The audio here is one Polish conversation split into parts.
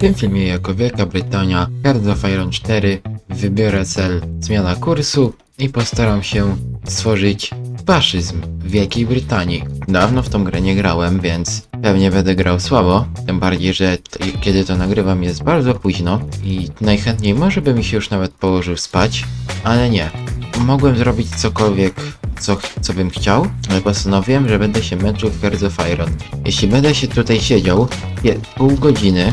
W tym filmie jako Wielka Brytania, Hearts of Iron 4, wybiorę cel zmiana kursu i postaram się stworzyć faszyzm w Wielkiej Brytanii. Dawno w tą grę nie grałem, więc pewnie będę grał słabo, tym bardziej, że kiedy to nagrywam jest bardzo późno i najchętniej może by mi się już nawet położył spać, ale nie. Mogłem zrobić cokolwiek, co, co bym chciał, ale postanowiłem, że będę się męczył w Hearts of Iron. Jeśli będę się tutaj siedział pół godziny,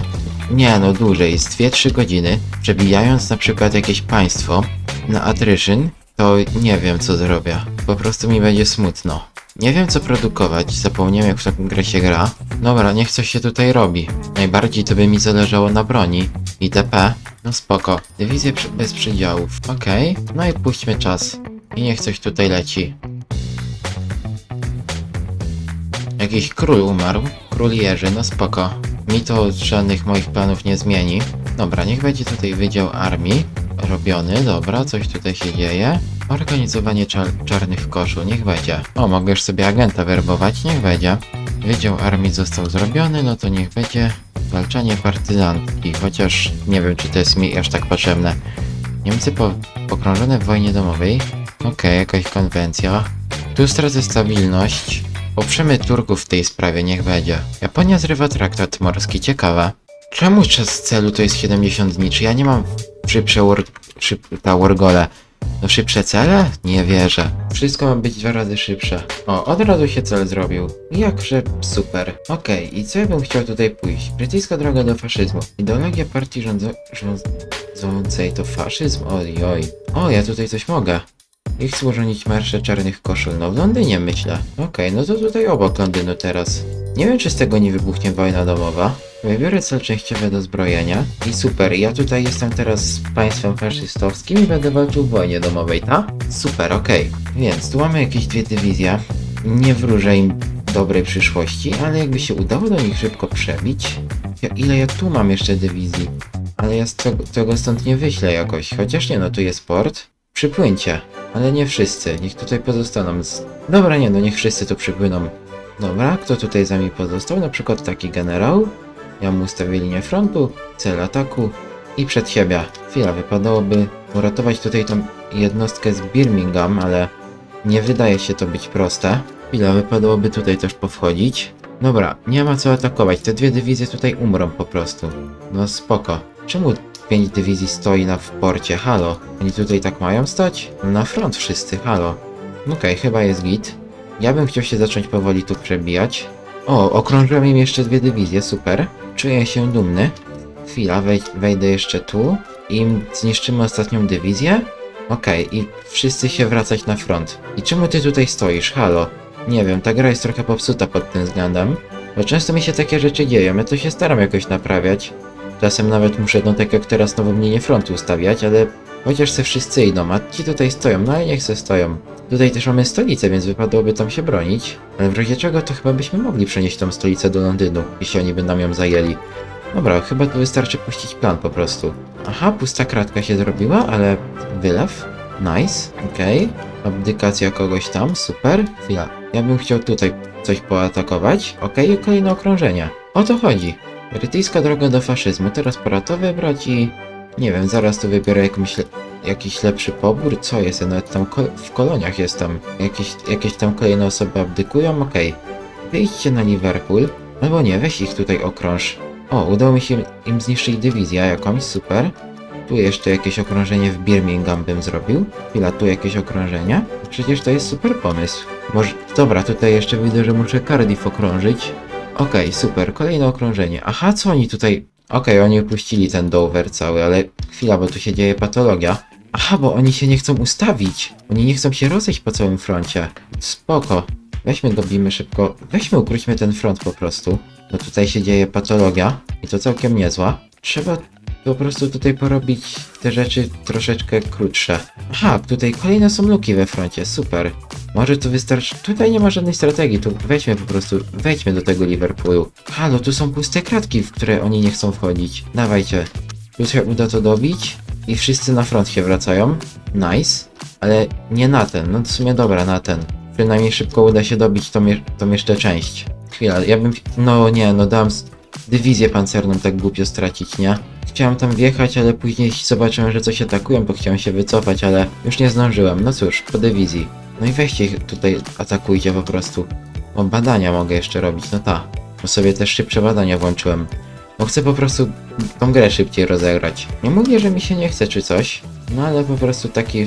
nie no dłużej, z 2-3 godziny, przebijając na przykład jakieś państwo na attrition, to nie wiem co zrobię. Po prostu mi będzie smutno. Nie wiem co produkować, zapomniałem jak w taką grę się gra. Dobra, niech coś się tutaj robi. Najbardziej to by mi zależało na broni. ITP? No spoko. Dywizje bez przydziałów. Okej, no i puśćmy czas. I niech coś tutaj leci. Jakiś król umarł. Król Jerzy, no spoko. Mi to żadnych moich planów nie zmieni. Dobra, niech będzie tutaj wydział armii. Robiony, dobra, coś tutaj się dzieje. Organizowanie czar- czarnych w koszu, niech będzie. O, mogę już sobie agenta werbować, niech będzie. Wydział armii został zrobiony, no to niech będzie zwalczanie partyzantki, chociaż nie wiem, czy to jest mi aż tak potrzebne. Niemcy po pokrążone w wojnie domowej. Okej, jakaś konwencja. Tu stracę stabilność. Poprzemy Turków w tej sprawie, niech będzie. Japonia zrywa traktat morski, ciekawe. Czemu czas celu to jest 70 dni? Czy ja nie mam szybsze war... szyb... ta wargole? No szybsze cele? Nie wierzę. Wszystko ma być dwa razy szybsze. O, od razu się cel zrobił. Jakże super. Okej, i co ja bym chciał tutaj pójść? Brytyjska droga do faszyzmu. Ideologia partii rządzo... rządzącej to faszyzm? Oj, oj. O, ja tutaj coś mogę. Ich złożonić marsze czarnych koszul. No w Londynie myślę. Okej, no to tutaj obok Londynu teraz. Nie wiem, czy z tego nie wybuchnie wojna domowa. Wybiorę cel częściowy do zbrojenia. I super, ja tutaj jestem teraz z państwem faszystowskim i będę walczył w wojnie domowej, ta? Super, okej. Więc tu mamy jakieś dwie dywizje. Nie wróżę im dobrej przyszłości, ale jakby się udało do nich szybko przebić. Ja, ile ja tu mam jeszcze dywizji? Ale ja z tego, tego stąd nie wyślę jakoś. Chociaż nie, no tu jest port. Przypłyńcie. Ale nie wszyscy. Niech tutaj pozostaną. Z... Dobra, nie, no niech wszyscy tu przypłyną. Dobra, kto tutaj za mi pozostał? Na przykład taki generał. Ja mu ustawię linię frontu, cel ataku i przed siebie. Chwila, wypadałoby uratować tutaj tą jednostkę z Birmingham, ale nie wydaje się to być proste. Chwila, wypadałoby tutaj też powchodzić. Dobra, nie ma co atakować, te dwie dywizje tutaj umrą po prostu. No spoko. Czemu pięć dywizji stoi na w porcie? Halo? Oni tutaj tak mają stać? Na front wszyscy, halo. Okej, chyba jest git. Ja bym chciał się zacząć powoli tu przebijać. O, okrążyłem im jeszcze dwie dywizje, super. Czuję się dumny. Chwila, wej wejdę jeszcze tu. I zniszczymy ostatnią dywizję. Okej, i wszyscy się wracać na front. I czemu ty tutaj stoisz? Halo? Nie wiem, ta gra jest trochę popsuta pod tym względem. Bo często mi się takie rzeczy dzieją, ja to się staram jakoś naprawiać. Czasem nawet muszę, no tak jak teraz, nową linię frontu ustawiać, ale chociaż se wszyscy idą, a ci tutaj stoją, no ale niech se stoją. Tutaj też mamy stolicę, więc wypadałoby tam się bronić. Ale w razie czego to chyba byśmy mogli przenieść tą stolicę do Londynu, jeśli oni będą ją zajęli. Dobra, chyba tu wystarczy puścić plan po prostu. Aha, pusta kratka się zrobiła, ale wylew? Nice, okej. Abdykacja kogoś tam, super. Chwila, ja bym chciał tutaj coś poatakować. Okej, kolejne okrążenie. O to chodzi. Brytyjska droga do faszyzmu. Teraz pora to wybrać i... Nie wiem, zaraz tu wybiorę jakąś le jakiś lepszy pobór. Co jest? Nawet tam ko w koloniach jestem. Jakieś, jakieś tam kolejne osoby abdykują? Okej. Wyjdźcie na Liverpool. Albo nie, weź ich tutaj okrąż. O, udało mi się im zniszczyć dywizję jakąś, super. Tu jeszcze jakieś okrążenie w Birmingham bym zrobił. Chwila, tu jakieś okrążenie. Przecież to jest super pomysł. Może... Dobra, tutaj jeszcze widzę, że muszę Cardiff okrążyć. Okej, super, kolejne okrążenie. Aha, co oni tutaj... Okej, oni upuścili ten Dover cały, ale chwila, bo tu się dzieje patologia. Aha, bo oni się nie chcą ustawić. Oni nie chcą się rozejść po całym froncie. Spoko. Weźmy, dobijmy szybko. Weźmy, ukróćmy ten front po prostu. Bo tutaj się dzieje patologia i to całkiem niezła. Trzeba po prostu tutaj porobić te rzeczy troszeczkę krótsze. Aha, tutaj kolejne są luki we froncie, super. Może tu wystarczy. Tutaj nie ma żadnej strategii, tu wejdźmy po prostu, wejdźmy do tego Liverpoolu. Halo, tu są puste kratki, w które oni nie chcą wchodzić. Dawajcie. Tu się uda to dobić i wszyscy na front się wracają. Nice. Ale nie na ten, no w sumie dobra, na ten. Przynajmniej szybko uda się dobić tą, tą jeszcze część. Chwila, ja bym... No nie, no dam... dywizję pancerną tak głupio stracić, nie? Chciałem tam wjechać, ale później zobaczyłem, że coś atakują, bo chciałem się wycofać, ale już nie zdążyłem. No cóż, po dywizji. No i weźcie tutaj, atakujcie po prostu. Bo badania mogę jeszcze robić, no ta. Bo sobie też szybsze badania włączyłem. Bo chcę po prostu tą grę szybciej rozegrać. Nie mówię, że mi się nie chce czy coś, no ale po prostu taki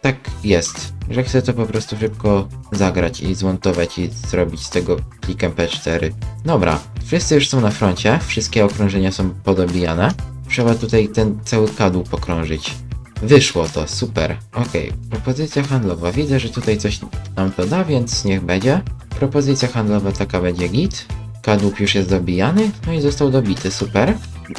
tak jest, że chcę to po prostu szybko zagrać i zmontować i zrobić z tego plikiem P4. Dobra, wszyscy już są na froncie, wszystkie okrążenia są podobijane. Trzeba tutaj ten cały kadłub pokrążyć. Wyszło to, super. Okej, propozycja handlowa. Widzę, że tutaj coś nam to da, więc niech będzie. Propozycja handlowa taka będzie git. Kadłub już jest dobijany, no i został dobity, super.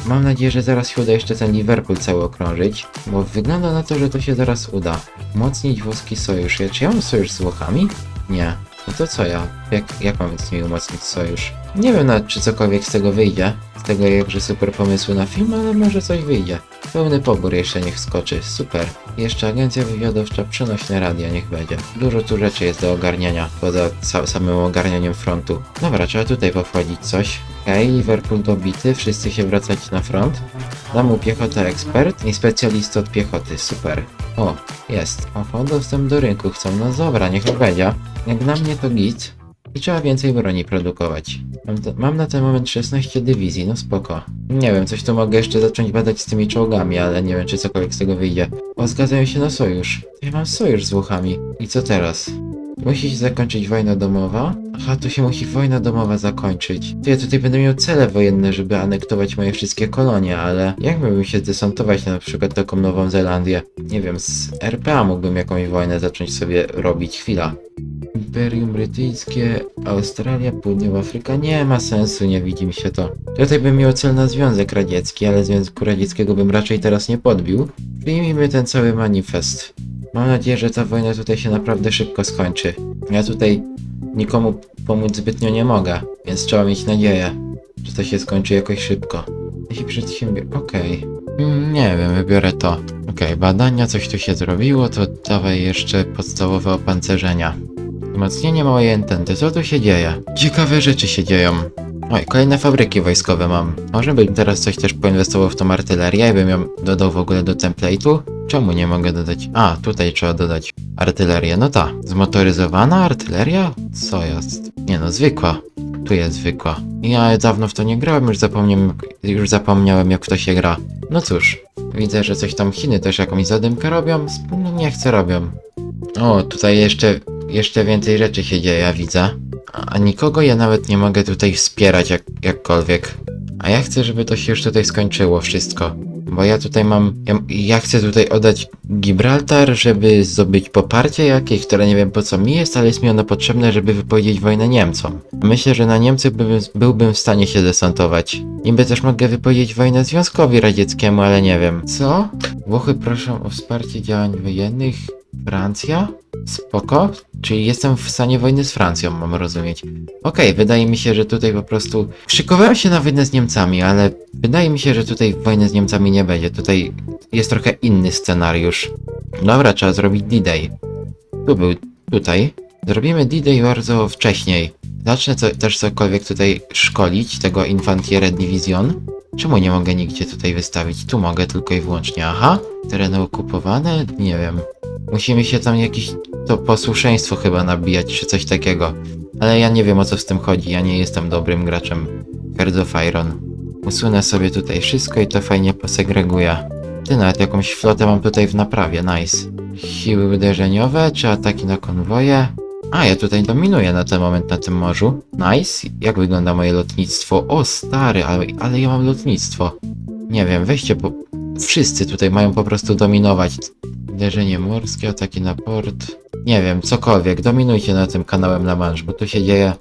Mam nadzieję, że zaraz się uda jeszcze ten Liverpool cały okrążyć, bo wygląda na to, że to się zaraz uda. Umocnić włoski sojusz. Czy ja mam sojusz z Włochami? Nie. No to co ja? Jak, jak mam z nimi umocnić sojusz? Nie wiem nawet, czy cokolwiek z tego wyjdzie. Z tego jakże super pomysły na film, ale może coś wyjdzie. Pełny pobór jeszcze niech skoczy, super. Jeszcze agencja wywiadowcza, przenośne radia, niech będzie. Dużo tu rzeczy jest do ogarniania, poza sa samym ogarnianiem frontu. Dobra, trzeba tutaj powchodzić coś. Okej, Liverpool dobity, wszyscy się wracać na front. Dam mu piechotę ekspert i specjalista od piechoty, super. O, jest. Oho, dostęp do rynku chcą, no dobra, niech to będzie. Jak dla mnie to git. I trzeba więcej broni produkować. Mam, to, mam na ten moment 16 dywizji, no spoko. Nie wiem, coś tu mogę jeszcze zacząć badać z tymi czołgami, ale nie wiem, czy cokolwiek z tego wyjdzie. O, zgadzają się na sojusz. Ja mam sojusz z Włochami. I co teraz? Musi się zakończyć wojna domowa? Aha, to się musi wojna domowa zakończyć. To ja tutaj będę miał cele wojenne, żeby anektować moje wszystkie kolonie, ale jak miałbym się desantować na przykład taką Nową Zelandię? Nie wiem, z RPA mógłbym jakąś wojnę zacząć sobie robić. Chwila. Imperium Brytyjskie, Australia, Południowa Afryka, nie ma sensu, nie widzi mi się to. Tutaj bym miał cel na Związek Radziecki, ale Związku Radzieckiego bym raczej teraz nie podbił. Przyjmijmy ten cały manifest. Mam nadzieję, że ta wojna tutaj się naprawdę szybko skończy. Ja tutaj nikomu pomóc zbytnio nie mogę, więc trzeba mieć nadzieję, że to się skończy jakoś szybko. Jeśli przedsiębior... Okej. Mm, Nie wiem, wybiorę to. Okej, badania, coś tu się zrobiło, to dawaj jeszcze podstawowe opancerzenia. Wzmocnienie małej ententy, co tu się dzieje? Ciekawe rzeczy się dzieją. Oj, kolejne fabryki wojskowe mam. Może bym teraz coś też poinwestował w tą artylerię i bym ją dodał w ogóle do template'u? Czemu nie mogę dodać? A, tutaj trzeba dodać artylerię. No ta, zmotoryzowana artyleria? Co jest? Nie no, zwykła. Tu jest zwykła. Ja dawno w to nie grałem, już zapomniałem, już zapomniałem jak w to się gra. No cóż, widzę, że coś tam Chiny też jakąś zadymkę robią. No nie chcę robią. O, tutaj jeszcze, jeszcze więcej rzeczy się dzieje, ja widzę. A, nikogo ja nawet nie mogę tutaj wspierać jak, jakkolwiek. A ja chcę, żeby to się już tutaj skończyło wszystko. Bo ja tutaj mam. Ja, ja chcę tutaj oddać Gibraltar, żeby zdobyć poparcie jakieś, które nie wiem po co mi jest, ale jest mi ono potrzebne, żeby wypowiedzieć wojnę Niemcom. Myślę, że na Niemcy byłbym, byłbym w stanie się desantować. Niby też mogę wypowiedzieć wojnę Związkowi Radzieckiemu, ale nie wiem. Co? Włochy proszą o wsparcie działań wojennych. Francja? Spoko. Czyli jestem w stanie wojny z Francją, mam rozumieć. Okej, wydaje mi się, że tutaj po prostu szykowałem się na wojnę z Niemcami, ale wydaje mi się, że tutaj wojny z Niemcami nie będzie. Tutaj jest trochę inny scenariusz. Dobra, trzeba zrobić D-Day. Tu był, tutaj. Zrobimy D-Day bardzo wcześniej. Zacznę co, też cokolwiek tutaj szkolić, tego Infantiere Division. Czemu nie mogę nigdzie tutaj wystawić? Tu mogę tylko i wyłącznie. Aha, tereny okupowane? Nie wiem. Musimy się tam jakieś to posłuszeństwo chyba nabijać, czy coś takiego. Ale ja nie wiem o co z tym chodzi, ja nie jestem dobrym graczem Hearts of Iron. Usunę sobie tutaj wszystko i to fajnie posegreguję. Ty nawet jakąś flotę mam tutaj w naprawie, nice. Siły uderzeniowe, czy ataki na konwoje? A, ja tutaj dominuję na ten moment na tym morzu. Nice. Jak wygląda moje lotnictwo? O, stary, ale, ale ja mam lotnictwo. Nie wiem, weźcie po... Wszyscy tutaj mają po prostu dominować. Uderzenie morskie, ataki na port. Nie wiem, cokolwiek. Dominujcie na tym kanałem La Manche, bo tu się dzieje...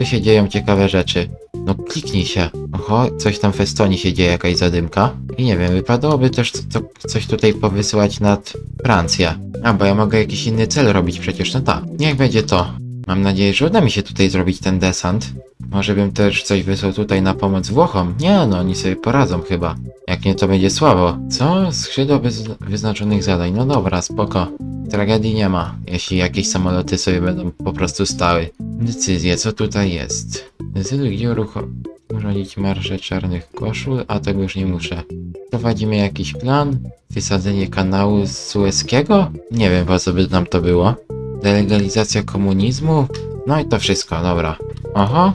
Tu się dzieją ciekawe rzeczy. No kliknij się. Oho, coś tam w Estonii się dzieje, jakaś zadymka. I nie wiem, wypadałoby też co, co, coś tutaj powysyłać nad Francję. A, bo ja mogę jakiś inny cel robić przecież, no tak. Niech będzie to. Mam nadzieję, że uda mi się tutaj zrobić ten desant. Może bym też coś wysłał tutaj na pomoc Włochom? Nie, no oni sobie poradzą chyba. Jak nie, to będzie słabo. Co? Skrzydło wyznaczonych zadań. No dobra, spoko. Tragedii nie ma, jeśli jakieś samoloty sobie będą po prostu stały. Decyzje, co tutaj jest? Decyduj, gdzie uruchomić marsze czarnych koszul, a tego już nie muszę. Prowadzimy jakiś plan? Wysadzenie kanału sueskiego? Nie wiem po co by nam to było. Delegalizacja komunizmu? No i to wszystko, dobra. Oho,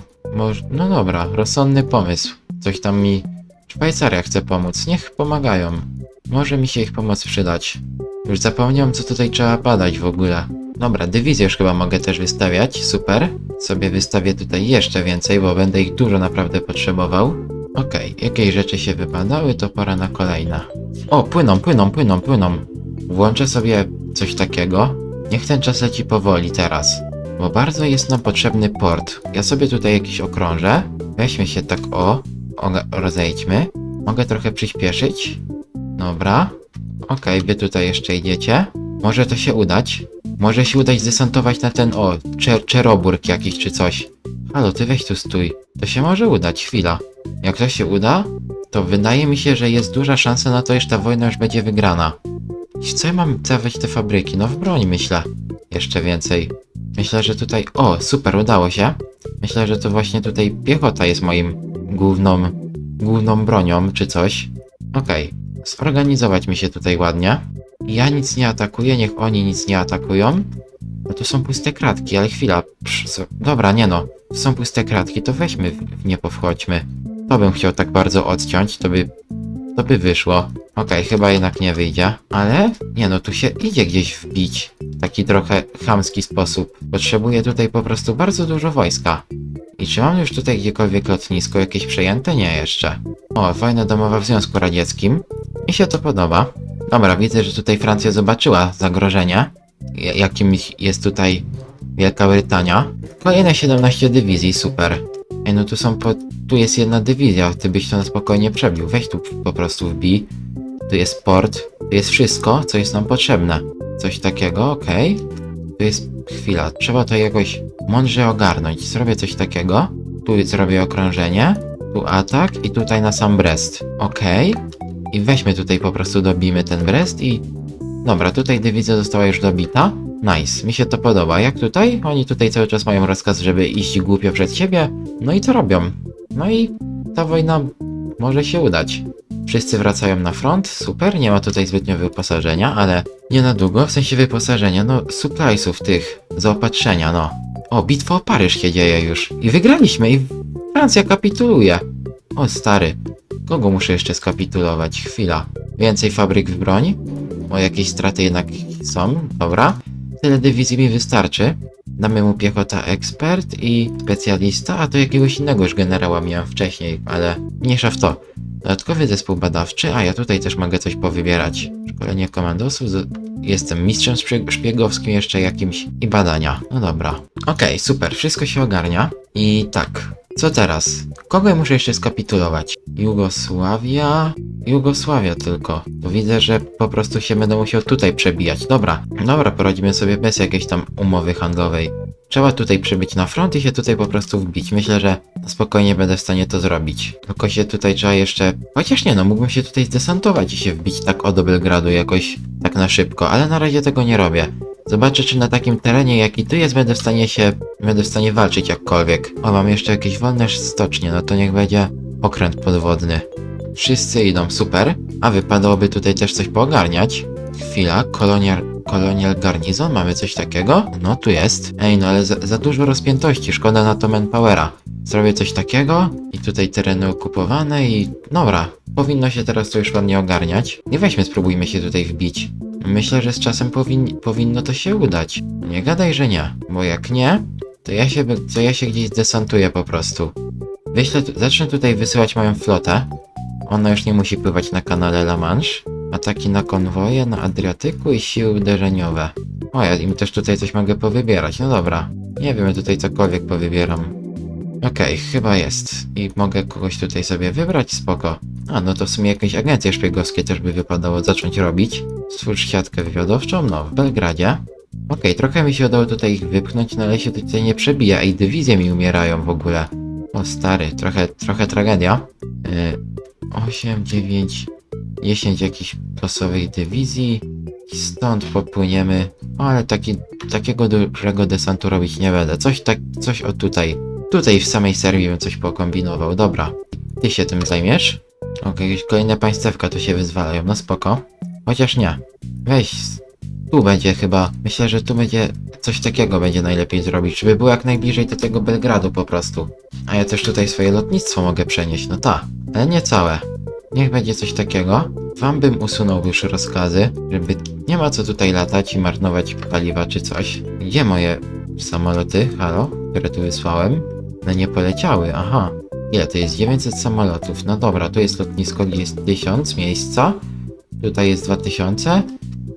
no dobra, rozsądny pomysł. Coś tam mi... Szwajcaria chce pomóc, niech pomagają. Może mi się ich pomoc przydać. Już zapomniałem, co tutaj trzeba badać w ogóle. Dobra, dywizję już chyba mogę też wystawiać, super. Sobie wystawię tutaj jeszcze więcej, bo będę ich dużo naprawdę potrzebował. Okej, jakieś rzeczy się wypadały, to pora na kolejne. O, płyną, płyną, płyną, płyną. Włączę sobie coś takiego. Niech ten czas leci powoli teraz. Bo bardzo jest nam potrzebny port. Ja sobie tutaj jakiś okrążę. Weźmy się tak o, oga- rozejdźmy. Mogę trochę przyspieszyć. Dobra. Okej, wy tutaj jeszcze idziecie. Może to się udać. Może się udać zdesantować na ten, o, czer czeroburg jakiś czy coś. Halo, ty weź tu stój. To się może udać, chwila. Jak to się uda, to wydaje mi się, że jest duża szansa na to, iż ta wojna już będzie wygrana. I co ja mam stawiać te fabryki? No w broń myślę. Jeszcze więcej. Myślę, że tutaj... O, super, udało się. Myślę, że to właśnie tutaj piechota jest moim główną... główną bronią, czy coś. Okej. Zorganizować mi się tutaj ładnie. Ja nic nie atakuję, niech oni nic nie atakują. No to są puste kratki, ale chwila. Psz, dobra, nie no. Są puste kratki, to weźmy, w nie powchodźmy. To bym chciał tak bardzo odciąć, to by... To by wyszło. Okej, chyba jednak nie wyjdzie. Ale? Nie no, tu się idzie gdzieś wbić. Taki trochę chamski sposób. Potrzebuję tutaj po prostu bardzo dużo wojska. I czy mam już tutaj gdziekolwiek lotnisko jakieś przejęte? Nie jeszcze. O, wojna domowa w Związku Radzieckim. Mi się to podoba. Dobra, widzę, że tutaj Francja zobaczyła zagrożenie, ja- jakim jest tutaj Wielka Brytania. Kolejne 17 dywizji, super. Ej, no tu są po... tu jest jedna dywizja, ty byś to na spokojnie przebił. Weź tu po prostu wbij. Tu jest port, tu jest wszystko, co jest nam potrzebne. Coś takiego, okej. Tu jest chwila, trzeba to jakoś mądrze ogarnąć. Zrobię coś takiego. Tu zrobię okrążenie, tu atak i tutaj na sam Brest. Okej. I weźmy tutaj po prostu dobijmy ten Brest i... Dobra, tutaj dywizja została już dobita. Nice, mi się to podoba. Jak tutaj? Oni tutaj cały czas mają rozkaz, żeby iść głupio przed siebie. No i co robią? No i ta wojna może się udać. Wszyscy wracają na front, super, nie ma tutaj zbytnio wyposażenia, ale nie na długo, w sensie wyposażenia, no suppliesów tych, zaopatrzenia, no. O, bitwa o Paryż się dzieje już. I wygraliśmy i Francja kapituluje. O stary, kogo muszę jeszcze skapitulować? Chwila. Więcej fabryk w broń? O, jakieś straty jednak są, dobra. Tyle dywizji mi wystarczy. Damy mu piechota ekspert i specjalista, a to jakiegoś innego już generała miałem wcześniej, ale mniejsza w to. Dodatkowy zespół badawczy, a ja tutaj też mogę coś powybierać. Szkolenie komandosów, jestem mistrzem szpie- szpiegowskim jeszcze jakimś i badania. No dobra. Okej, super, wszystko się ogarnia. I tak, co teraz? Kogo muszę jeszcze skapitulować? Jugosławia? Jugosławia tylko. To widzę, że po prostu się będę musiał tutaj przebijać. Dobra, dobra, poradzimy sobie bez jakiejś tam umowy handlowej. Trzeba tutaj przybyć na front i się tutaj po prostu wbić. Myślę, że spokojnie będę w stanie to zrobić. Tylko się tutaj trzeba jeszcze... Chociaż nie no, mógłbym się tutaj zdesantować i się wbić tak o Belgradu jakoś tak na szybko, ale na razie tego nie robię. Zobaczę, czy na takim terenie, jaki tu jest, będę w stanie się... będę w stanie walczyć jakkolwiek. O, mam jeszcze jakieś wolne stocznie, no to niech będzie okręt podwodny. Wszyscy idą, super. A wypadałoby tutaj też coś poogarniać. Chwila, kolonial, kolonial garnizon, mamy coś takiego? No, tu jest. Ej, no ale za, za dużo rozpiętości, szkoda na to manpowera. Zrobię coś takiego i tutaj tereny okupowane i... Dobra, powinno się teraz to już ładnie ogarniać. Nie weźmy, spróbujmy się tutaj wbić. Myślę, że z czasem powin, powinno to się udać. Nie gadaj, że nie, bo jak nie, to ja się, to ja się gdzieś desantuję po prostu. Wyślę, zacznę tutaj wysyłać moją flotę. Ona już nie musi pływać na kanale La Manche. Ataki na konwoje, na Adriatyku i siły uderzeniowe. O, ja im też tutaj coś mogę powybierać. No dobra. Nie wiem, ja tutaj cokolwiek powybieram. Okej, chyba jest. I mogę kogoś tutaj sobie wybrać, spoko. A, no to w sumie jakieś agencje szpiegowskie też by wypadało zacząć robić. Stwórz siatkę wywiadowczą, no, w Belgradzie. Okej, trochę mi się udało tutaj ich wypchnąć, no ale się tutaj nie przebija. Ej, dywizje mi umierają w ogóle. O stary, trochę, trochę tragedia. Yy, 8, 9, 10 jakichś losowych dywizji. I stąd popłyniemy. O, ale taki, takiego dużego desantu robić nie będę. Coś tak, coś o tutaj. tutaj w samej Serbii bym coś pokombinował. Dobra, ty się tym zajmiesz? Okej, jakieś kolejne państewka tu się wyzwalają, no spoko. Chociaż nie. Weź, tu będzie chyba, myślę, że tu będzie coś takiego będzie najlepiej zrobić, żeby było jak najbliżej do tego Belgradu po prostu. A ja też tutaj swoje lotnictwo mogę przenieść, no ta, ale nie całe. Niech będzie coś takiego. Wam bym usunął już rozkazy, żeby nie ma co tutaj latać i marnować paliwa czy coś. Gdzie moje samoloty, halo, które tu wysłałem? No nie poleciały, aha. Ile to jest? 900 samolotów. No dobra, tu jest lotnisko, jest 1000 miejsca. Tutaj jest 2000.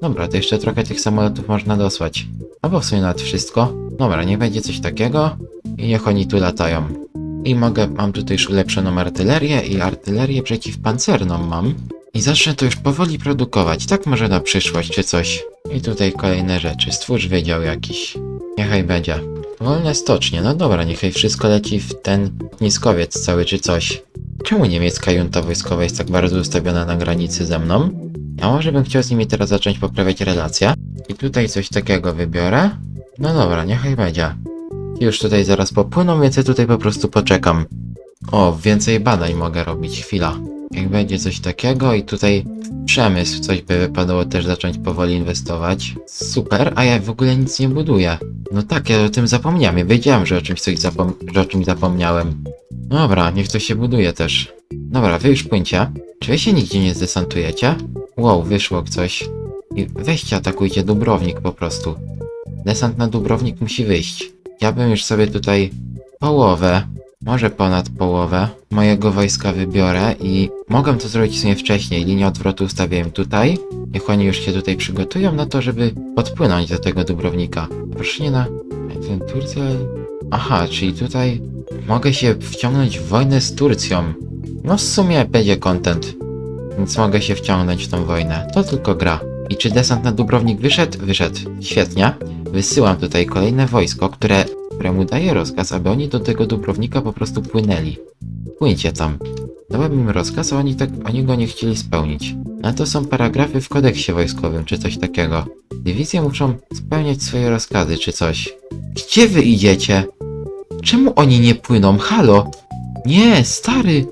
Dobra, to jeszcze trochę tych samolotów można dosłać. Albo w sumie nawet wszystko. Dobra, nie będzie coś takiego. I niech oni tu latają. I mogę, mam tutaj już ulepszoną artylerię i artylerię przeciwpancerną mam. I zacznę to już powoli produkować, tak może na przyszłość czy coś. I tutaj kolejne rzeczy, stwórz wydział jakiś. Niechaj będzie. Wolne stocznie, no dobra, niechaj wszystko leci w ten niskowiec cały czy coś. Czemu niemiecka junta wojskowa jest tak bardzo ustawiona na granicy ze mną? A może bym chciał z nimi teraz zacząć poprawiać relacje? I tutaj coś takiego wybiorę? No dobra, niechaj będzie. Już tutaj zaraz popłyną, więc ja tutaj po prostu poczekam. O, więcej badań mogę robić, chwila. Jak będzie coś takiego i tutaj przemysł, coś by wypadało też zacząć powoli inwestować. Super, a ja w ogóle nic nie buduję. No tak, ja o tym zapomniałem, ja wiedziałem, że o czymś coś zapom że o czymś zapomniałem. Dobra, niech to się buduje też. Dobra, wy już płyńcie. Czy wy się nigdzie nie zdesantujecie? Wow, wyszło coś. I weźcie, atakujcie Dubrownik po prostu. Desant na Dubrownik musi wyjść. Ja bym już sobie tutaj połowę, może ponad połowę mojego wojska wybiorę i mogę to zrobić w sumie wcześniej. Linię odwrotu ustawiałem tutaj. Niech oni już się tutaj przygotują na to, żeby podpłynąć do tego Dubrownika. Proszę nie na... Ten Turcja... Aha, czyli tutaj mogę się wciągnąć w wojnę z Turcją. No w sumie będzie content. Więc mogę się wciągnąć w tą wojnę. To tylko gra. I czy desant na Dubrownik wyszedł? Wyszedł. Świetnie. Wysyłam tutaj kolejne wojsko, które, któremu daję rozkaz, aby oni do tego Dubrownika po prostu płynęli. Płyńcie tam. Dałem im rozkaz, a oni, tak, oni go nie chcieli spełnić. Na to są paragrafy w kodeksie wojskowym, czy coś takiego. Dywizje muszą spełniać swoje rozkazy, czy coś. Gdzie wy idziecie? Czemu oni nie płyną? Halo? Nie, stary!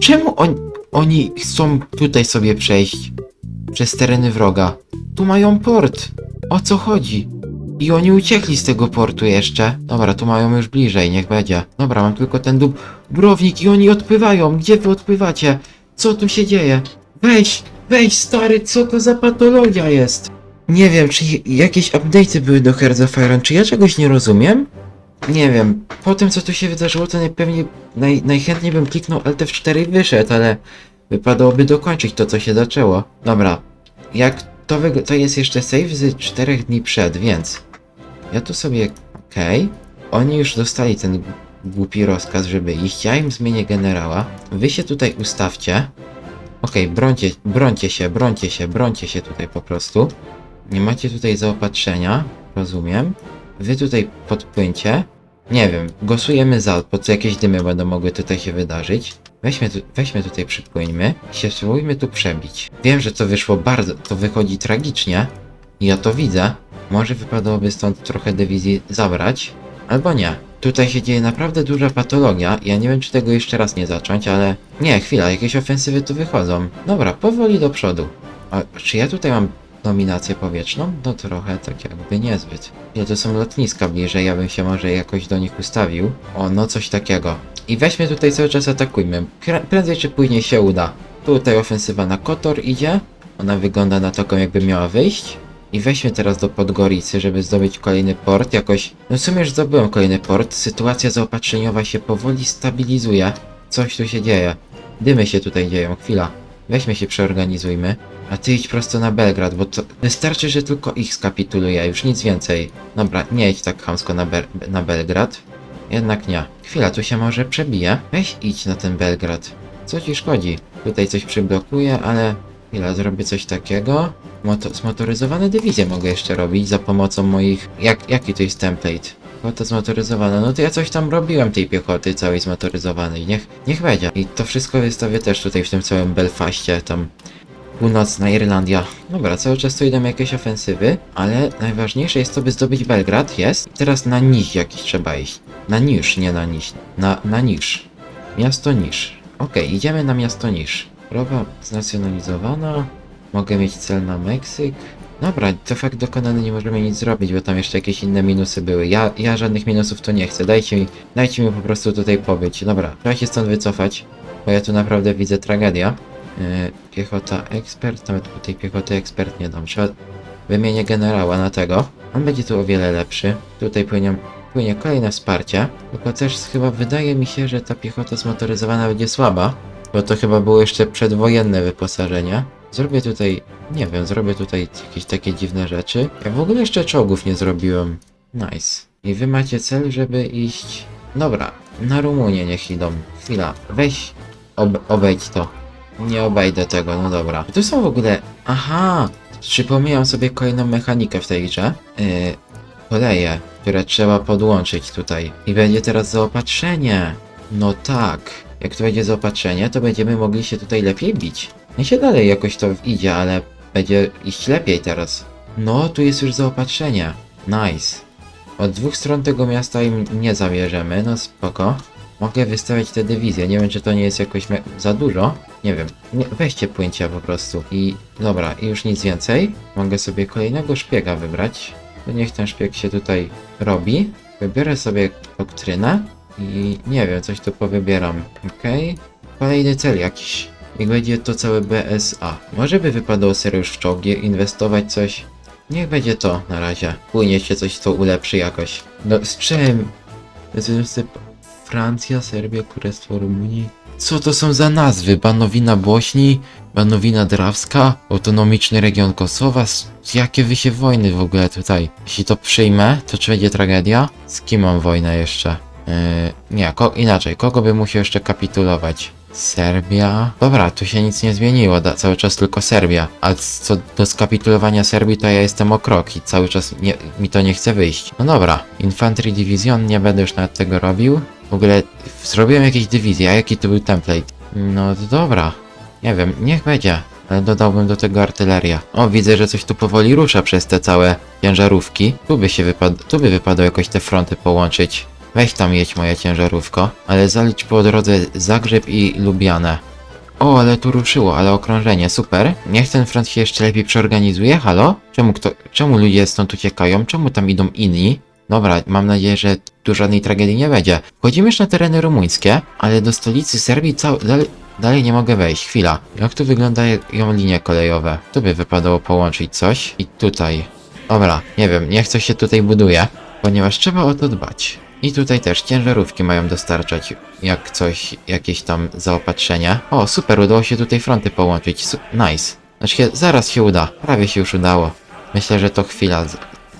Czemu on, oni chcą tutaj sobie przejść? Przez tereny wroga. Tu mają port. O co chodzi? I oni uciekli z tego portu jeszcze. Dobra, tu mają już bliżej, niech będzie. Dobra, mam tylko ten dub... Brownik i oni odpływają. Gdzie wy odpływacie? Co tu się dzieje? Weź, weź stary, co to za patologia jest? Nie wiem, czy jakieś update'y były do Hearts of Iron, czy ja czegoś nie rozumiem? Nie wiem, po tym co tu się wydarzyło, to najpewniej, naj, najchętniej bym kliknął Alt F4 i wyszedł, ale wypadałoby dokończyć to, co się zaczęło. Dobra, jak to, to jest jeszcze save z 4 dni przed, więc ja tu sobie, okej, oni już dostali ten głupi rozkaz, żeby iść, ja im zmienię generała, wy się tutaj ustawcie, okej, brońcie, brońcie się, brońcie się, brońcie się tutaj po prostu, nie macie tutaj zaopatrzenia, rozumiem, wy tutaj podpłyńcie, nie wiem, głosujemy za, po co jakieś dymy będą mogły tutaj się wydarzyć. Weźmy, tu, weźmy tutaj przypłyńmy i się spróbujmy tu przebić. Wiem, że to wyszło bardzo, to wychodzi tragicznie. Ja to widzę. Może wypadałoby stąd trochę dywizji zabrać, albo nie. Tutaj się dzieje naprawdę duża patologia. Ja nie wiem, czy tego jeszcze raz nie zacząć, ale... Nie, chwila, jakieś ofensywy tu wychodzą. Dobra, powoli do przodu. A czy ja tutaj mam dominację powietrzną? No trochę tak jakby niezbyt. Nie, to są lotniska bliżej, ja bym się może jakoś do nich ustawił. O, no coś takiego. I weźmy tutaj cały czas atakujmy. Prę- Prędzej czy później się uda. Tutaj ofensywa na Kotor idzie. Ona wygląda na taką jakby miała wyjść. I weźmy teraz do Podgoricy, żeby zdobyć kolejny port. Jakoś, no w sumie już zdobyłem kolejny port. Sytuacja zaopatrzeniowa się powoli stabilizuje. Coś tu się dzieje. Dymy się tutaj dzieją, chwila. Weźmy się przeorganizujmy. A ty idź prosto na Belgrad, bo to wystarczy, że tylko ich skapituluje, już nic więcej. Dobra, nie idź tak chamsko na, na Belgrad. Jednak nie. Chwila, tu się może przebije. Weź idź na ten Belgrad. Co ci szkodzi? Tutaj coś przyblokuje, ale... Chwila, zrobię coś takiego. Moto zmotoryzowane dywizje mogę jeszcze robić za pomocą moich... Jak, jaki to jest template? Piechota zmotoryzowana. No to ja coś tam robiłem tej piechoty całej zmotoryzowanej. Niech, niech będzie. I to wszystko wystawię też tutaj w tym całym Belfaście, tam Północna Irlandia. Dobra, cały czas tu idą jakieś ofensywy, ale najważniejsze jest to, by zdobyć Belgrad, jest. Teraz na nich jakiś trzeba iść. Na Nisz, nie na Nisz. Na, na Nisz. Miasto Nisz. Okej, idziemy na miasto Nisz. Roba znacjonalizowana. Mogę mieć cel na Meksyk. Dobra, to fakt dokonany, nie możemy nic zrobić, bo tam jeszcze jakieś inne minusy były. Ja, ja żadnych minusów tu nie chcę. Dajcie mi, dajcie mi po prostu tutaj pobyć. Dobra, trzeba się stąd wycofać, bo ja tu naprawdę widzę tragedia. Yy, piechota ekspert, nawet tutaj piechoty ekspert nie dam. Trzeba wymienię generała na tego. On będzie tu o wiele lepszy. Tutaj płynie, płynie kolejne wsparcie. Tylko też chyba wydaje mi się, że ta piechota zmotoryzowana będzie słaba. Bo to chyba było jeszcze przedwojenne wyposażenie. Zrobię tutaj, nie wiem, zrobię tutaj jakieś takie dziwne rzeczy. Ja w ogóle jeszcze czołgów nie zrobiłem. Nice. I wy macie cel, żeby iść... Dobra, na Rumunię niech idą. Chwila, weź, ob obejdź to. Nie obejdę tego, no dobra. Tu są w ogóle... Aha! Przypomniałem sobie kolejną mechanikę w tej grze. Yy, koleje, które trzeba podłączyć tutaj. I będzie teraz zaopatrzenie. No tak. Jak tu będzie zaopatrzenie, to będziemy mogli się tutaj lepiej bić. Nie się dalej jakoś to idzie, ale będzie iść lepiej teraz. No, tu jest już zaopatrzenie. Nice. Od dwóch stron tego miasta im nie zabierzemy, no spoko. Mogę wystawiać te dywizje, nie wiem czy to nie jest jakoś za dużo. Nie wiem, nie, weźcie płyńcie po prostu. I dobra, i już nic więcej. Mogę sobie kolejnego szpiega wybrać. To niech ten szpieg się tutaj robi. Wybiorę sobie doktrynę i nie wiem, coś tu powybieram. Okej. Kolejny cel jakiś. Niech będzie to całe BSA. Może by wypadało serio już w czołgi, inwestować coś. Niech będzie to na razie. Płynie się coś, co ulepszy jakoś. No z czym? Francja, Serbia, Królestwo Rumunii. Co to są za nazwy? Banowina Bośni, Banowina Drawska, Autonomiczny Region Kosowa. Jakie wy się wojny w ogóle tutaj? Jeśli to przyjmę, to czy będzie tragedia? Z kim mam wojnę jeszcze? Yy, nie, ko inaczej. Kogo by musiał jeszcze kapitulować? Serbia. Dobra, tu się nic nie zmieniło, da, cały czas tylko Serbia. A co do skapitulowania Serbii, to ja jestem o krok i cały czas nie, mi to nie chce wyjść. No dobra, Infantry Division, nie będę już nawet tego robił. W ogóle zrobiłem jakieś dywizje, a jaki to był template? No to dobra, nie wiem, niech będzie. Ale dodałbym do tego artylerię. O, widzę, że coś tu powoli rusza przez te całe ciężarówki. Tu by się wypad... tu by wypadało jakoś te fronty połączyć. Weź tam jedź moja ciężarówko, ale zalicz po drodze Zagrzeb i Lubianę. O, ale tu ruszyło, ale okrążenie, super. Niech ten front się jeszcze lepiej przeorganizuje, halo? Czemu kto, czemu ludzie stąd uciekają? Czemu tam idą inni? Dobra, mam nadzieję, że tu żadnej tragedii nie będzie. Wchodzimy już na tereny rumuńskie, ale do stolicy Serbii cał, dalej, dalej nie mogę wejść. Chwila. Jak tu wyglądają linie kolejowe? Tu by wypadało połączyć coś. I tutaj. Dobra, nie wiem, niech coś się tutaj buduje, ponieważ trzeba o to dbać. I tutaj też ciężarówki mają dostarczać jak coś, jakieś tam zaopatrzenia. O, super, udało się tutaj fronty połączyć. Su nice. Znaczy, się- zaraz się uda. Prawie się już udało. Myślę, że to chwila,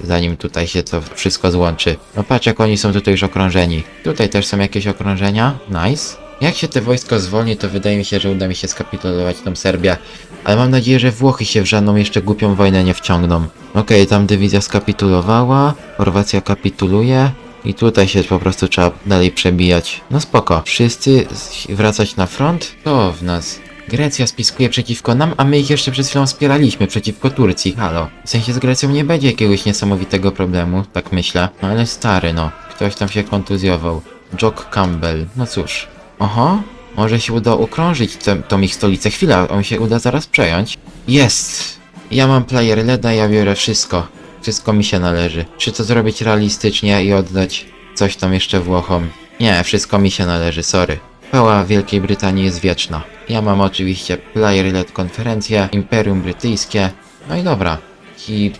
zanim tutaj się to wszystko złączy. No patrz, jak oni są tutaj już okrążeni. Tutaj też są jakieś okrążenia. Nice. Jak się te wojsko zwolni, to wydaje mi się, że uda mi się skapitulować tą Serbię. Ale mam nadzieję, że Włochy się w żadną jeszcze głupią wojnę nie wciągną. Okej, tam dywizja skapitulowała, Chorwacja kapituluje. I tutaj się po prostu trzeba dalej przebijać. No spoko. Wszyscy wracać na front? To w nas. Grecja spiskuje przeciwko nam, a my ich jeszcze przed chwilą wspieraliśmy przeciwko Turcji, halo. W sensie z Grecją nie będzie jakiegoś niesamowitego problemu, tak myślę. No ale stary no, ktoś tam się kontuzjował. Jock Campbell, no cóż. Oho, może się uda ukrążyć tę- tą ich stolicę. Chwila, on się uda zaraz przejąć. Jest! Ja mam player leda, ja biorę wszystko. Wszystko mi się należy. Czy to zrobić realistycznie i oddać coś tam jeszcze Włochom? Nie, wszystko mi się należy, sorry. Chwała Wielkiej Brytanii jest wieczna. Ja mam oczywiście player led konferencję, Imperium Brytyjskie. No i dobra. I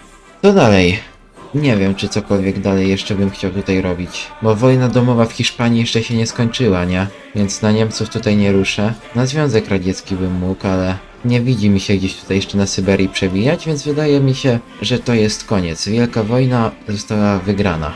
co dalej? Nie wiem, czy cokolwiek dalej jeszcze bym chciał tutaj robić. Bo wojna domowa w Hiszpanii jeszcze się nie skończyła, nie? Więc na Niemców tutaj nie ruszę. Na Związek Radziecki bym mógł, ale nie widzi mi się gdzieś tutaj jeszcze na Syberii przebijać, więc wydaje mi się, że to jest koniec. Wielka wojna została wygrana.